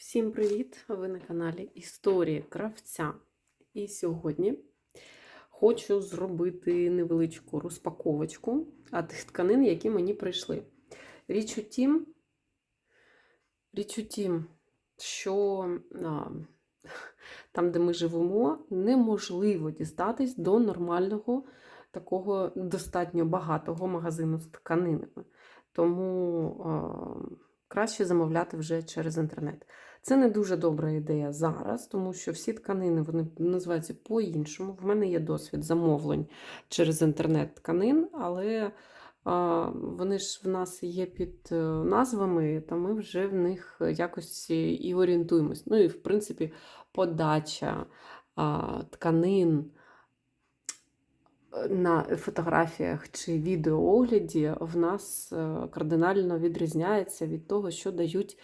Всім привіт! Ви на каналі Історії Кравця. І сьогодні хочу зробити невеличку розпаковочку тих тканин, які мені прийшли. Річ у тім, річ у тім, що а, там, де ми живемо, неможливо дістатись до нормального, такого достатньо багатого магазину з тканинами. Тому а, краще замовляти вже через інтернет. Це не дуже добра ідея зараз, тому що всі тканини вони називаються по-іншому. В мене є досвід замовлень через інтернет тканин, але вони ж в нас є під е, назвами, та ми вже в них якось і орієнтуємось. Ну і, в принципі, подача тканин е, на фотографіях чи відеоогляді в нас е, кардинально відрізняється від того, що дають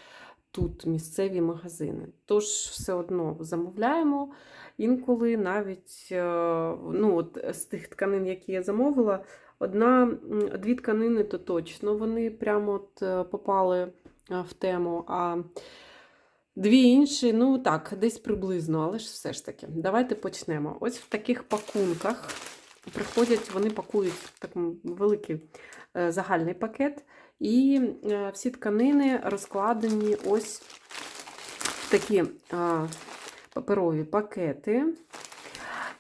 тут місцеві магазини. Тож все одно замовляємо. Інколи навіть е, ну, от з тих тканин, які я замовила, одна-дві тканини то точно вони прямо от е, попали е, в тему. А дві інші, ну так, десь приблизно, але ж все ж таки. Давайте почнемо. Ось в таких пакунках приходять, вони пакують такий великий загальний пакет. І е, всі тканини розкладені ось в такі паперові пакети.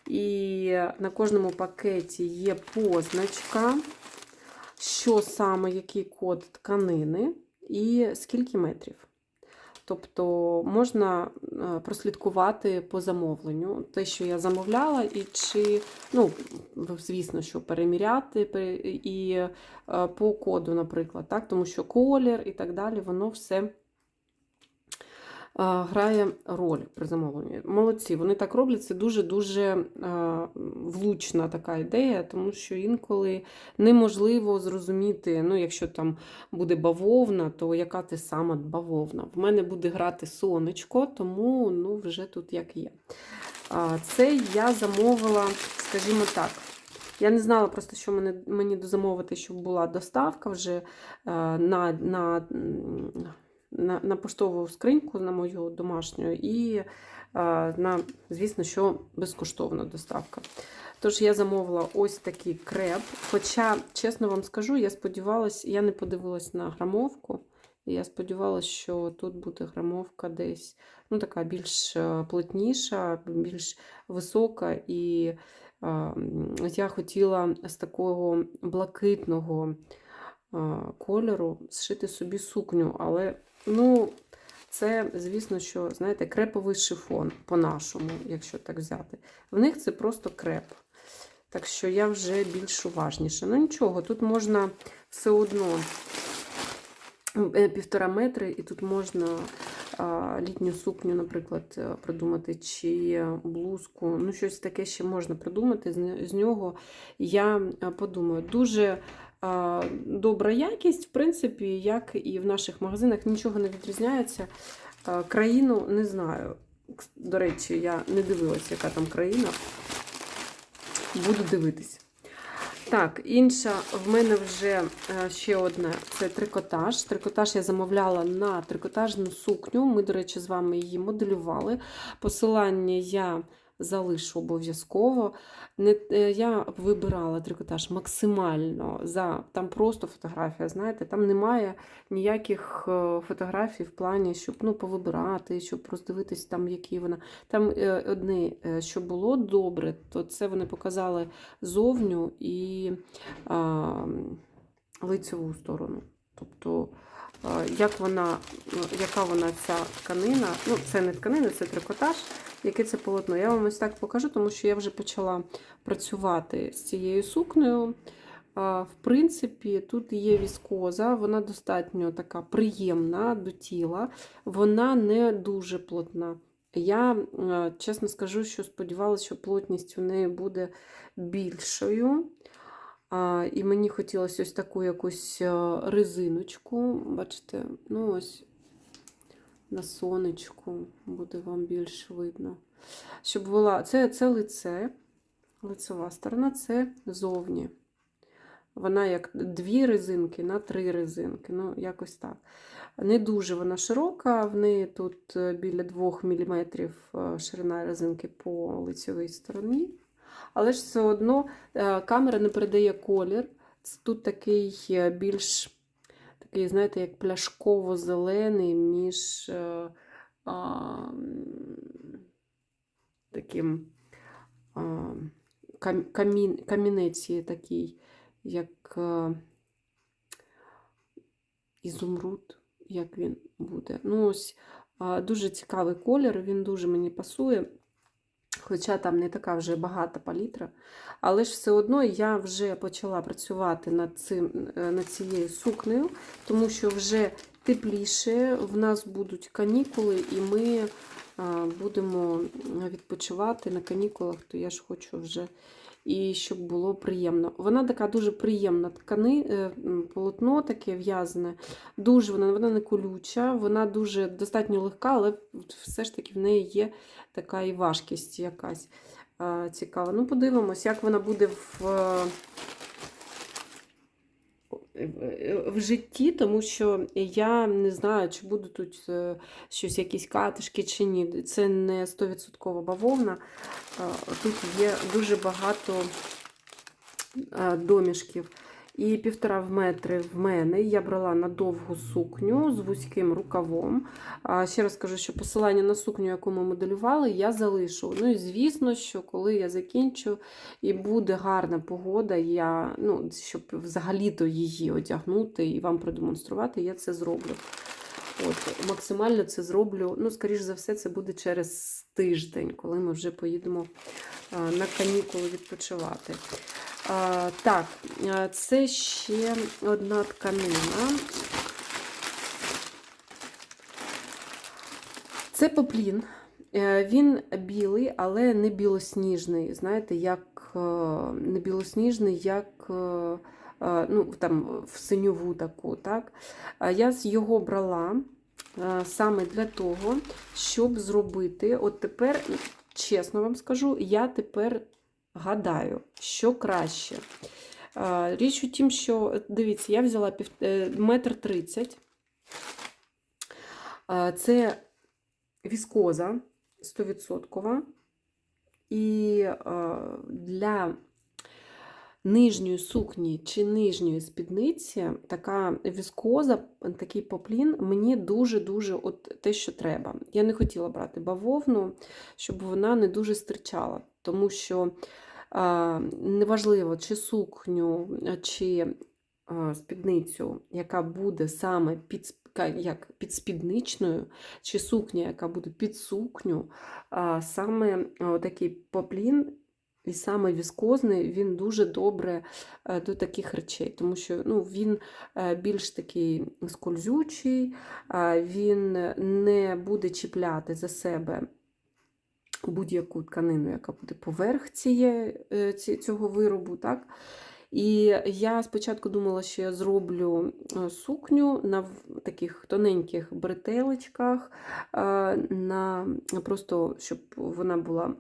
І на кожному пакеті є позначка, що саме, який код тканини і скільки метрів. Тобто можна е, прослідкувати по замовленню те, що я замовляла, і чи, ну, звісно, що переміряти і е, по коду, наприклад, так? тому що колір і так далі, воно все грає роль при замовленні. Молодці, вони так роблять, це дуже-дуже влучна така ідея, тому що інколи неможливо зрозуміти, ну, якщо там буде бавовна, то яка ти сама бавовна? В мене буде грати сонечко, тому ну, вже тут як є. Це я замовила, скажімо так. Я не знала просто, що мене, мені дозамовити, щоб була доставка вже на, на, на, на поштову скриньку, на мою домашню, і на, звісно, що безкоштовна доставка. Тож я замовила ось такий креп. Хоча, чесно вам скажу, я сподівалася, я не подивилась на грамовку. Я сподівалася, що тут буде грамовка десь ну, така більш е, плотніша, більш висока. І е, я хотіла з такого блакитного е, кольору зшити собі сукню. Але, ну, це, звісно, що, знаєте, креповий шифон по-нашому, якщо так взяти. В них це просто креп. Так що я вже більш уважніша. Ну нічого, тут можна все одно е, півтора метри, і тут можна літню сукню, наприклад, е, придумати, чи блузку. Ну, щось таке ще можна придумати з нього. Я е, подумаю, дуже добра якість, в принципі, як і в наших магазинах, нічого не відрізняється. Країну не знаю. До речі, я не дивилася, яка там країна. Буду дивитись. Так, інша в мене вже е, ще одна це трикотаж. Трикотаж я замовляла на трикотажну сукню. Ми, до речі, з вами її моделювали. Посилання я залишу обов'язково. Е, Я вибирала трикотаж максимально за там просто фотографія. Знаєте, там немає ніяких е, фотографій в плані, щоб ну, повибирати, щоб роздивитись, там, які вона. Там е, одне, що було добре, то це вони показали зовню і а, лицеву сторону. Тобто, як вона, ну, яка вона ця тканина, ну, це не тканина, це трикотаж, яке це полотно. Я вам ось так покажу, тому що я вже почала працювати з цією сукнею. В принципі, тут є віскоза, вона достатньо така приємна до тіла, вона не дуже плотна. Я е, чесно скажу, що сподівалася, що плотність у неї буде більшою. І мені хотілося ось таку якусь е, резиночку. Бачите, ну ось на сонечку буде вам більш видно. Щоб була. Це, це лице, лицева сторона, це зовні. Вона як дві резинки на три резинки. Ну, якось так. Не дуже вона широка, в неї тут е, біля 2 мм ширина резинки по лицевій стороні. Але ж все одно е, камера не передає колір. Тут такий е, більш такий, знаєте, як пляшково-зелений між е, а, таким а, камін, камінець є такий, як е, ізумруд, як він буде. Ну, ось а, дуже цікавий колір, він дуже мені пасує. Хоча там не така вже багата палітра. Але ж все одно я вже почала працювати над, цим, е, над цією сукнею, тому що вже тепліше, в нас будуть канікули, і ми будемо відпочивати на канікулах, то я ж хочу вже і щоб було приємно. Вона така дуже приємна ткани, е, полотно таке в'язане. Дуже вона, вона не колюча, вона дуже достатньо легка, але все ж таки в неї є така і важкість якась цікава. Ну, подивимось, як вона буде в, в житті, тому що я не знаю, чи буду тут е, щось, якісь катишки чи ні. Це не 100% бавовна. Е, Тут є дуже багато е, домішків. І півтора в метри в мене я брала на довгу сукню з вузьким рукавом. Ще раз скажу, що посилання на сукню, яку ми моделювали, я залишу. Ну і звісно, що коли я закінчу і буде гарна погода, я, ну, щоб взагалі-то її одягнути і вам продемонструвати, я це зроблю. От, максимально це зроблю. Ну, скоріш за все, це буде через тиждень, коли ми вже поїдемо на канікули відпочивати. Так, це ще одна тканина. Це поплін. Е, Він білий, але не білосніжний. Знаєте, як е, не білосніжний, як е, ну, там, в синьову таку. Так? Я його брала саме для того, щоб зробити. От тепер, чесно вам скажу, я тепер гадаю, що краще. Річ у тім, що, дивіться, я взяла пів, е, метр тридцять. Це віскоза 100%. І для нижньої сукні чи нижньої спідниці така віскоза, такий поплін, мені дуже-дуже от те, що треба. Я не хотіла брати бавовну, щоб вона не дуже стирчала, тому що неважливо, чи сукню, чи спідницю, яка буде саме під, як підспідничною, чи сукня, яка буде під сукню, саме такий поплін і саме віскозний, він дуже добре е, до таких речей, тому що ну, він е, більш такий скользючий, він не буде чіпляти за себе будь-яку тканину, яка буде поверх цієї, е, цього виробу. Так? І я спочатку думала, що я зроблю е, сукню на таких тоненьких бретелечках, е, на просто щоб вона була,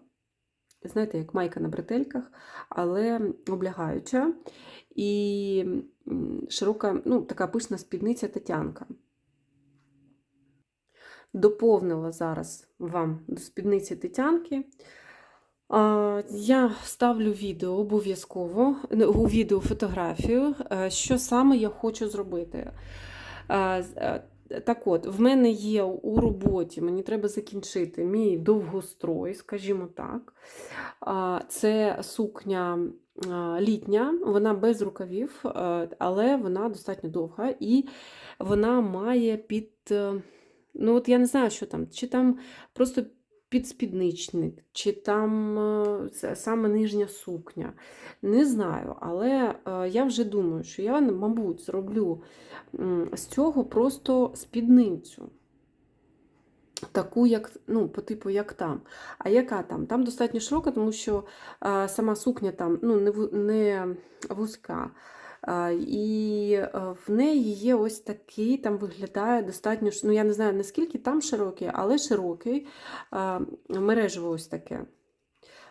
знаєте, як майка на бретельках, але облягаюча. І широка, ну, така пишна спідниця Тетянка. Доповнила зараз вам до спідниці Тетянки. Я ставлю відео обов'язково, ну, у відео фотографію, е, що саме я хочу зробити. Е, Так от, в мене є у роботі, мені треба закінчити мій довгострой, скажімо так. Це сукня літня, вона без рукавів, е, але вона достатньо довга і вона має під. Ну, от я не знаю, що там, чи там просто підспідничник, чи там е, саме нижня сукня. Не знаю, але е, я вже думаю, що я, мабуть, зроблю з цього просто спідницю. Таку, як, ну, по типу, як там. А яка там? Там достатньо широка, тому що е, сама сукня там ну, не, не вузька. І е, в неї є ось такий, там виглядає достатньо, ну я не знаю наскільки там широкий, але широкий мережево ось таке.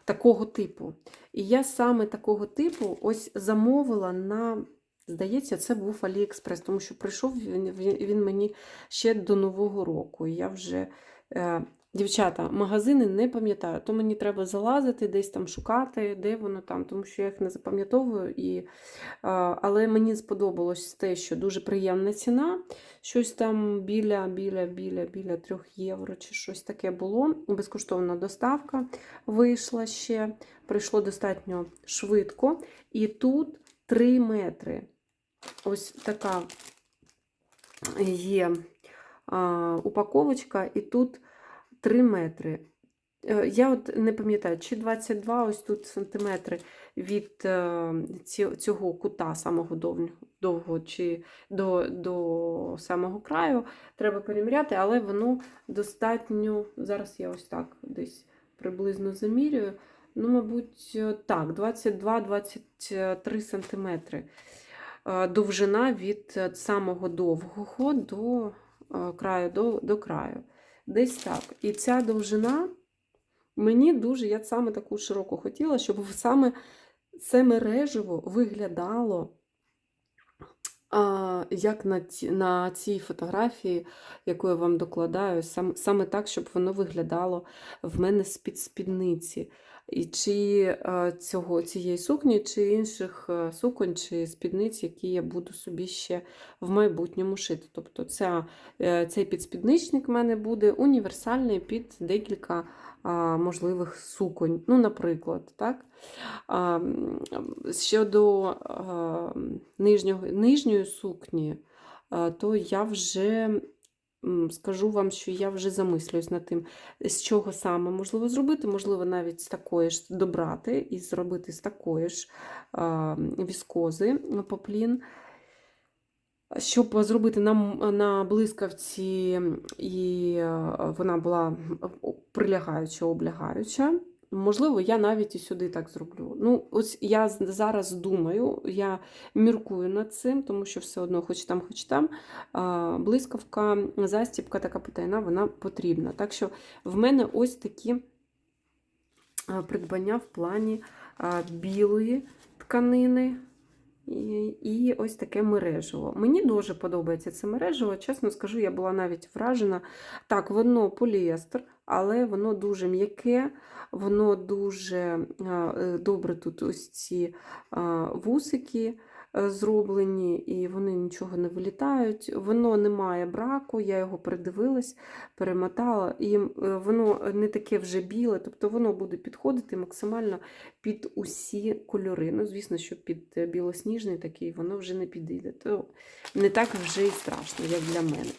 Такого типу. І я саме такого типу ось замовила на Здається, це був Аліекспрес, тому що прийшов він, він мені ще до Нового року. І я вже, е, дівчата, магазини не пам'ятаю, то мені треба залазити, десь там шукати, де воно там, тому що я їх не запам'ятовую. І, але мені сподобалось те, що дуже приємна ціна. Щось там біля, біля, біля, біля 3 євро чи щось таке було. Безкоштовна доставка вийшла ще. Прийшло достатньо швидко. І тут 3 метри. Ось така є упаковочка, і тут 3 метри. Е, Я от не пам'ятаю, чи 22 ось тут сантиметри від е, цього кута самого довгого, чи до, до самого краю. Треба переміряти, але воно достатньо. Зараз я ось так десь приблизно замірюю. Ну, мабуть, е, так, 22-23 сантиметри. Довжина від самого довгого до краю до, до краю. Десь так. І ця довжина мені дуже, я саме таку широку хотіла, щоб саме це мережево виглядало як на, на цій фотографії, яку я вам докладаю, сам, саме так, щоб воно виглядало в мене з-під спідниці. І чи цього, цієї сукні, чи інших е, суконь, чи спідниць, які я буду собі ще в майбутньому шити. Тобто ця, е, цей підспідничник в мене буде універсальний під декілька можливих суконь. Ну, наприклад, так? Щодо нижнього, нижньої сукні, то я вже скажу вам, що я вже замислююсь над тим, з чого саме можливо зробити, можливо, навіть з такої ж добрати і зробити з такої ж віскози поплін. Щоб зробити на, на блискавці, і вона була прилягаюча, облягаюча. Можливо, я навіть і сюди так зроблю. Ну, ось я зараз думаю, я міркую над цим, тому що все одно, хоч там, хоч там, блискавка, застібка така потайна, вона потрібна. Так що в мене ось такі придбання в плані білої тканини. І, і ось таке мережево. Мені дуже подобається це мережево. Чесно скажу, я була навіть вражена. Так, воно поліестер, але воно дуже м'яке, воно дуже е, добре тут ось ці вусики е, зроблені, і вони нічого не вилітають. Воно не має браку, я його передивилась, перемотала, і е, воно не таке вже біле, тобто воно буде підходити максимально під усі кольори. Ну, звісно, що під білосніжний такий воно вже не підійде. То не так вже і страшно, як для мене.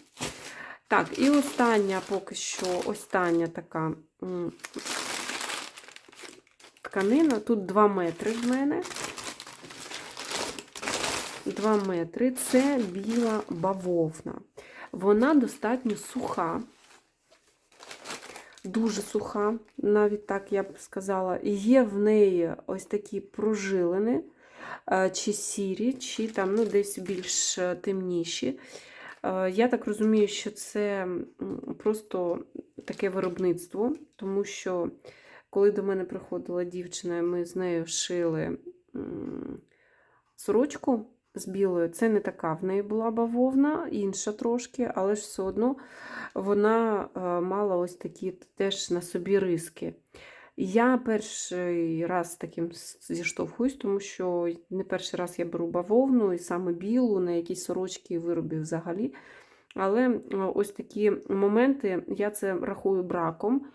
Так, і остання поки що остання така тканина. Тут 2 метри в мене. 2 метри. Це біла бавовна. Вона достатньо суха. Дуже суха, навіть так я б сказала. Є в неї ось такі прожилини, е, чи сірі, чи там ну, десь більш е, темніші. Е, Я так розумію, що це просто таке виробництво, тому що коли до мене приходила дівчина, ми з нею шили сорочку з білою, це не така в неї була бавовна, інша трошки, але ж все одно вона е, мала ось такі теж на собі риски. Я перший раз таким зіштовхуюсь, тому що не перший раз я беру бавовну і саме білу на якісь сорочки і вироби взагалі. Але ось такі моменти, я це рахую браком.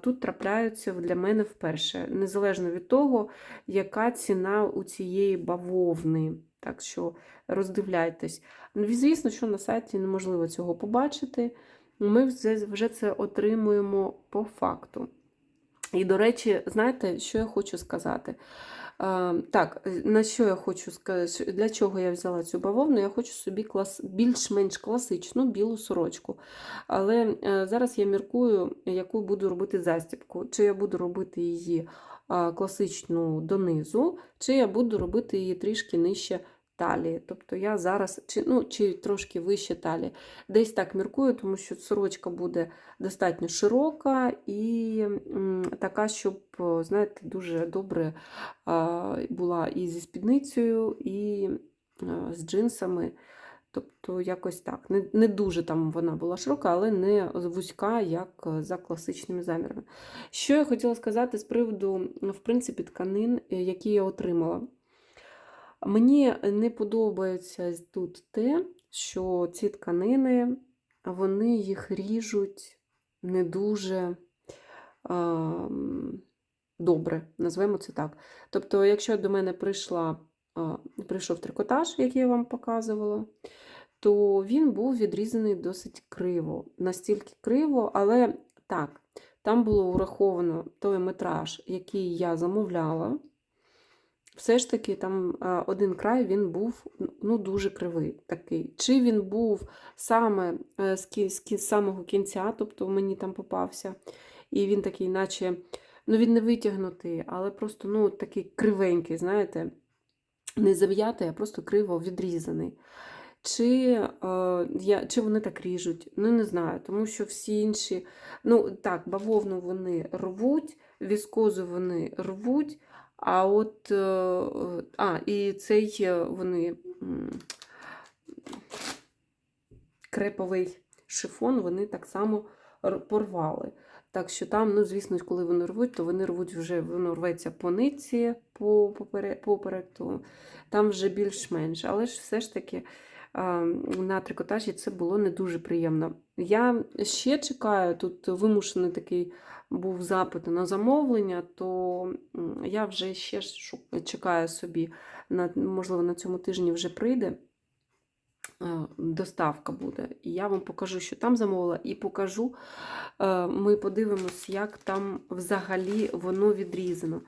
Тут трапляються для мене вперше, незалежно від того, яка ціна у цієї бавовни. Так що роздивляйтесь. Ну, Звісно, що на сайті неможливо цього побачити. Ми вже це отримуємо по факту. І, до речі, знаєте, що я хочу сказати? Е, Так, на що я хочу сказати, для чого я взяла цю бавовну? Я хочу собі клас, більш-менш класичну білу сорочку. Але е, зараз я міркую, яку буду робити застібку. Чи я буду робити її класичну донизу, чи я буду робити її трішки нижче талії. Тобто я зараз, чи, ну, чи трошки вище талії. Десь так міркую, тому що сорочка буде достатньо широка і м, така, щоб, знаєте, дуже добре а, була і зі спідницею, і е, з джинсами. Тобто, якось так. Не, не дуже там вона була широка, але не вузька, як за класичними замірами. Що я хотіла сказати з приводу, в принципі, тканин, е, які я отримала. Мені не подобається тут те, що ці тканини, вони їх ріжуть не дуже а, добре, назвемо це так. Тобто, якщо до мене прийшла, а, прийшов трикотаж, який я вам показувала, то він був відрізаний досить криво. Настільки криво, але так, там було враховано той метраж, який я замовляла. Все ж таки, там один край він був ну, дуже кривий такий. Чи він був саме е, з самого кінця, тобто мені там попався, і він такий, наче, ну він не витягнутий, але просто ну, такий кривенький, знаєте, не зав'ятий, а просто криво відрізаний. Чи, е, я, чи вони так ріжуть? Ну, не знаю, тому що всі інші, ну так, бавовну вони рвуть, віскозу вони рвуть, а от, е, а, і цей е, вони креповий шифон вони так само порвали. Так що там, ну, звісно, коли вони рвуть, то вони рвуть вже, воно рветься по нитці по, поперек, то там вже більш-менш. Але ж все ж таки на трикотажі це було не дуже приємно. Я ще чекаю, тут вимушений такий був запит на замовлення, то я вже ще чекаю собі, можливо, на цьому тижні вже прийде. Доставка буде, і я вам покажу, що там замовила, і покажу. е, Ми подивимось, як там взагалі воно відрізано.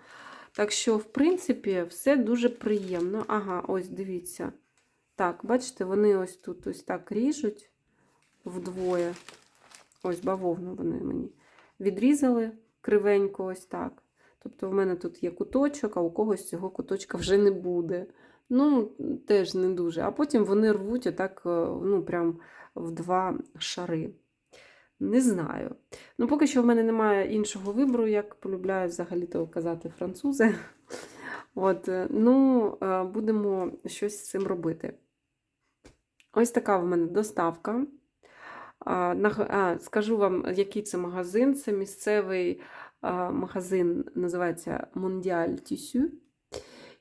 Так що, в принципі, все дуже приємно. Ага, ось дивіться. Так, бачите, вони ось тут ось так ріжуть вдвоє. Ось бавовну вони мені відрізали кривенько, ось так. Тобто, в мене тут є куточок, а у когось цього куточка вже не буде. Ну, теж не дуже. А потім вони рвуть отак, е, ну, прям в два шари. Не знаю. Ну, поки що в мене немає іншого вибору, як полюбляють взагалі-то казати французи. От, е, ну, е, будемо щось з цим робити. Ось така в мене доставка. Скажу вам, який це магазин. Це місцевий магазин, називається Mondial Tissu.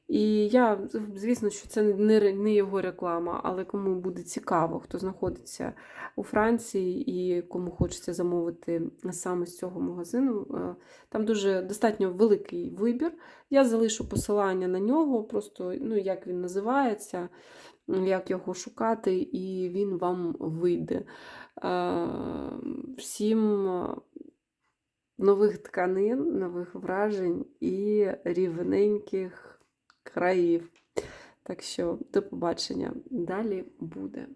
І я, звісно, що це не, його реклама, але кому буде цікаво, хто знаходиться у Франції і кому хочеться замовити саме з цього магазину. Там дуже достатньо великий вибір. Я залишу посилання на нього, просто ну, як він називається, як його шукати, і він вам вийде. Е, Всім е, нових тканин, нових вражень і рівненьких країв. Так що до побачення. Далі буде.